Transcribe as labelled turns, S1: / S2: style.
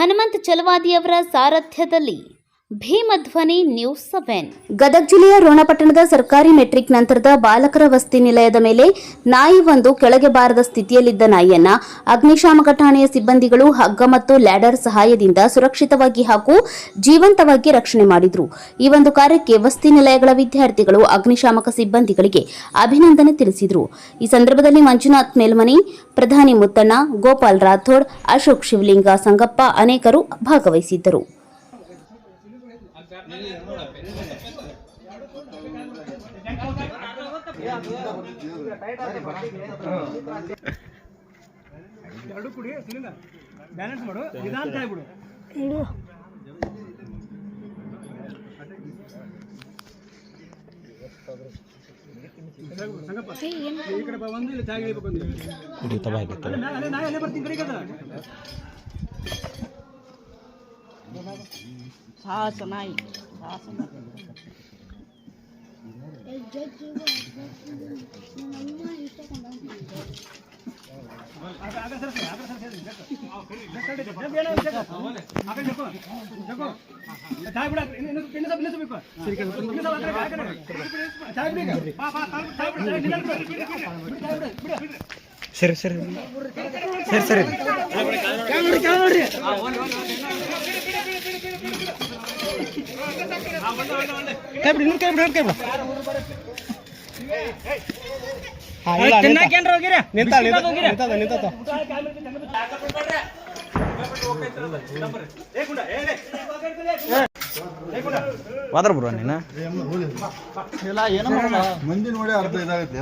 S1: ಹನುಮಂತ್ ಚಲವಾದಿಯವರ ಸಾರಥ್ಯದಲ್ಲಿ ಭೀಮಧ್ವನಿ news seven. Gadag ಜಿಲ್ಲೆಯ ರೋಣಪಟ್ಟಣದ ಸರ್ಕಾರಿ ಮೆಟ್ರಿಕ್ ನಂತರದ ಬಾಲಕರ ವಸತಿ ನಿಲಯದ ಮೇಲೆ ನಾಯಿ ಒಂದು ಕೆಳಗೆ ಬಾರದ ಸ್ಥಿತಿಯಲ್ಲಿದ್ದ ನಾಯಿಯನ್ನ ಅಗ್ನಿಶಾಮಕ ಠಾಣೆಯ ಸಿಬ್ಬಂದಿಗಳು ಹಗ್ಗ ಮತ್ತು ಲ್ಯಾಡರ್ ಸಹಾಯದಿಂದ ಸುರಕ್ಷಿತವಾಗಿ ಹಾಗೂ ಜೀವಂತವಾಗಿ ರಕ್ಷಣೆ ಮಾಡಿದ್ರು. ಈ ಒಂದು ಕಾರ್ಯಕ್ಕೆ ವಸತಿ ನಿಲಯಗಳ ವಿದ್ಯಾರ್ಥಿಗಳು, ಅಗ್ನಿಶಾಮಕ ಸಿಬ್ಬಂದಿಗಳಿಗೆ ಅಭಿನಂದನೆ ತಿಳಿಸಿದರು. ಈ ಸಂದರ್ಭದಲ್ಲಿ ಮಂಜುನಾಥ್ ಮೇಲ್ಮನಿ, ಪ್ರಧಾನಿ ಮುತ್ತಣ್ಣ, ಗೋಪಾಲ್ ರಾಥೋಡ್, ಅಶೋಕ್ ಶಿವಲಿಂಗ ಸಂಗಪ್ಪ ಅನೇಕರು ಭಾಗವಹಿಸಿದ್ದರು.
S2: ಎರಡು ಕುಡಿ ಸಿಲಿಂಡರ್ ಬ್ಯಾಲೆನ್ಸ್ ಮಾಡು ನಿಧಾನ ಕೈ ಬಿಡು ಸಂಗಪ್ಪ ಈ ಕಡೆ ಒಂದು ಇಲ್ಲಿ ಜಾಗ ಇಳಿಬೇಕು ಒಂದು ಅಲ್ಲೇ ನಾ- ಅಲ್ಲೇ ನಾ ಅಲ್ಲೇ ಬರ್ತೀನಿ ಕಡೆಗೆ ಅದ.
S3: ಸಾಹಸ ನಾಯಿ ಸಾಹಸ
S2: ಆಗ- ಆಗ ಸರ್ಸಿ, ಆಗ ಸರ್ಸಿ, ಜಗ್ಗು. ಜಗ್ಗು ಹಿಡಿದು, ಜಗ್ಗು ಏನೋ ಇದೆ, ಜಗ್ಗು. ಆ ಕಡೆ ಜಗ್ಗು. ಜಗ್ಗು. ಚಾಯ್ ಬಿಡು, ಇನ್ನು- ಇನ್ನು- ಇನ್ನು ಸ್ವಲ್ಪ ನಿಲ್ಲಿಸ್ಬೇಕು. ಇನ್ನು ಸ್ವಲ್ಪ ಆ ಕಡೆ, ಆ ಕಡೆ. ಚಾಯ್ ಬಿಡು ಈಗ. ಬಾ, ಬಾ, ಚಾಯ್ ಬಿಡು, ಚಾಯ್ ಬಿಡು, ಚಾಯ್ ನಿಧಾನ ಬಿಡು. ಬಿಡು, ಚಾಯ್ ಬಿಡು, ಬಿಡು.
S4: ಸರಿ ಸರಿ ಸರಿ ಸರಿ ಕೈ ಬಿಡಿ ಇನ್ನೊಂದು ಕೈ ಬಿಡಿ ಕೈ ಬಿಡು ಹಾ, ಇಲ್ಲ, ನಿಂತ. ನಿಂತಾಳ, ನಿಂತ- ನಿಂತದ, ನಿಂತದ. ವಾದ್ರ ಬ್ರೋ ನೀನು?
S5: ಮಂದಿ ನೋಡಿ ಅರ್ಧ ಇದಾಗುತ್ತೆ